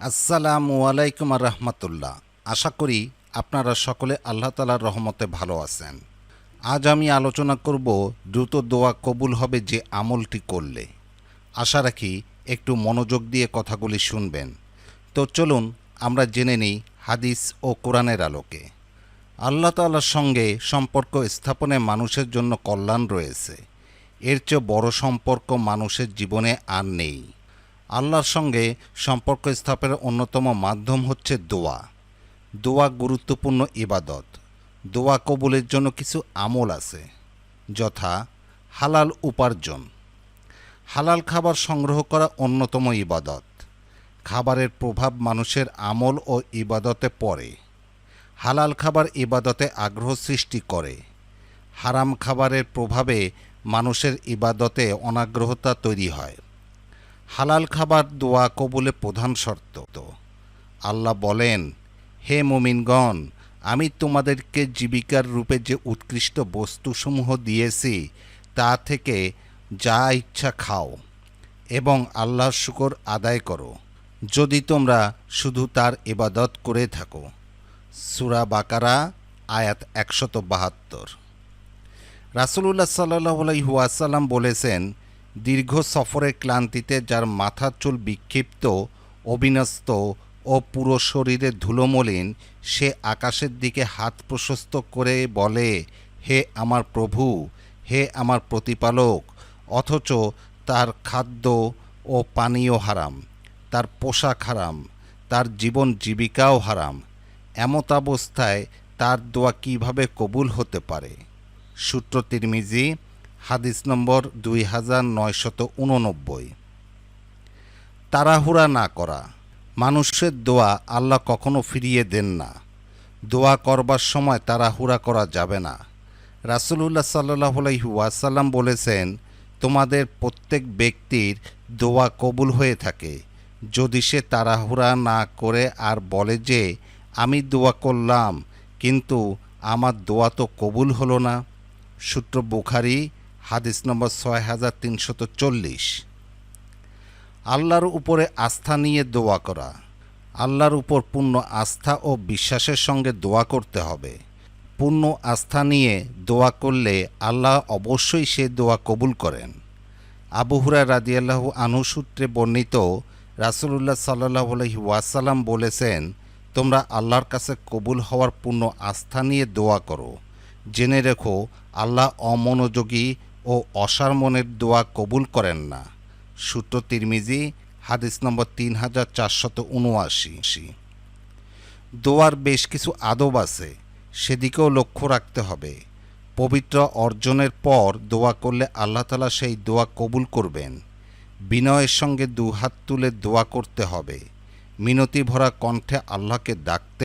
আসসালামু আলাইকুম আর রহমতুল্লাহ। আশা করি আপনারা সকলে আল্লাহ তালার রহমতে ভালো আছেন। আজ আমি আলোচনা করব, দ্রুত দোয়া কবুল হবে যে আমলটি করলে। আশা রাখি একটু মনোযোগ দিয়ে কথাগুলি শুনবেন। তো চলুন, আমরা জেনে নিই হাদিস ও কোরআনের আলোকে। আল্লাহ তাআলার সঙ্গে সম্পর্ক স্থাপনে মানুষের জন্য কল্যাণ রয়েছে। এর চেয়ে বড় সম্পর্ক মানুষের জীবনে আর নেই। আল্লাহর সঙ্গে সম্পর্ক স্থাপনের অন্যতম মাধ্যম হচ্ছে দোয়া। দোয়া গুরুত্বপূর্ণ ইবাদত। দোয়া কবুলের জন্য কিছু আমল আছে, যথা হালাল উপার্জন। হালাল খাবার সংগ্রহ করা অন্যতম ইবাদত। খাবারের প্রভাব মানুষের আমল ও ইবাদতে পড়ে। হালাল খাবার ইবাদতে আগ্রহ সৃষ্টি করে। হারাম খাবারের প্রভাবে মানুষের ইবাদতে অনাগ্রহতা তৈরি হয়। হালাল খাবার দোয়া কবুলে প্রধান শর্ত। আল্লাহ বলেন, হে মোমিনগণ, আমি তোমাদেরকে জীবিকার রূপে যে উৎকৃষ্ট বস্তুসমূহ দিয়েছি, তা থেকে যা ইচ্ছা খাও এবং আল্লাহর শুকর আদায় করো। যদি তোমরা শুধু তার ইবাদত করে থাকো। সুরা বাকারা, আয়াত একশত বাহাত্তর। রাসুলুল্লাহ সাল্লাহ আলাইহুয়াসাল্লাম বলেছেন দীর্ঘ সফরের ক্লান্তিতে যার মাথার চুল বিক্ষিপ্ত, অবিনস্ত ও পুরো শরীরে ধুলোমলিন, সে আকাশের দিকে হাত প্রশস্ত করে বলে, হে আমার প্রভু, হে আমার প্রতিপালক, অথচ তার খাদ্য ও পানীয় হারাম, তার পোশাক হারাম, তার জীবন জীবিকাও হারাম। এমতাবস্থায় তার দোয়া কীভাবে কবুল হতে পারে? সূত্র তিরমিজি হাদিস নম্বর দুই হাজার নয়শত উননব্বই। তাড়াহুড়া না করা। মানুষের দোয়া আল্লাহ কখনো ফিরিয়ে দেন না। দোয়া করবার সময় তাড়াহুড়া করা যাবে না। রাসুলুল্লাহ সাল্লাহ ওয়াসাল্লাম বলেছেন, তোমাদের প্রত্যেক ব্যক্তির দোয়া কবুল হয়ে থাকে। যদি সে তাড়াহুড়া না করে আর বলে যে, আমি দোয়া করলাম, কিন্তু আমার দোয়া তো কবুল হলো না। সূত্র বুখারি হাদিস নম্বর ছয় হাজার তিনশত চল্লিশ। আল্লাহর উপরে আস্থা নিয়ে দোয়া করা। আল্লাহর উপর পূর্ণ আস্থা ও বিশ্বাসের সঙ্গে দোয়া করতে হবে। পূর্ণ আস্থা নিয়ে দোয়া করলে আল্লাহ অবশ্যই সে দোয়া কবুল করেন। আবু হুরা রাদিয়াল্লাহু আনহু সূত্রে বর্ণিত রাসুলুল্লাহ সাল্লাহ আলহি ওয়াসাল্লাম বলেছেন, তোমরা আল্লাহর কাছে কবুল হওয়ার পূর্ণ আস্থা নিয়ে দোয়া করো। জেনে রেখো, আল্লাহ অমনোযোগী ও অসার মনের দোয়া কবুল করেন না। সূত্র তিরমিজি, হাদিস নম্বর তিন হাজার চারশত উনআশি। দোয়ার বেশ কিছু আদব আছে, সেদিকেও লক্ষ্য রাখতে হবে। পবিত্র অর্জনের পর দোয়া করলে আল্লাহ তালা সেই দোয়া কবুল করবেন। বিনয়ের সঙ্গে দুহাত তুলে দোয়া করতে হবে। মিনতি ভরা কণ্ঠে আল্লাহকে ডাকতে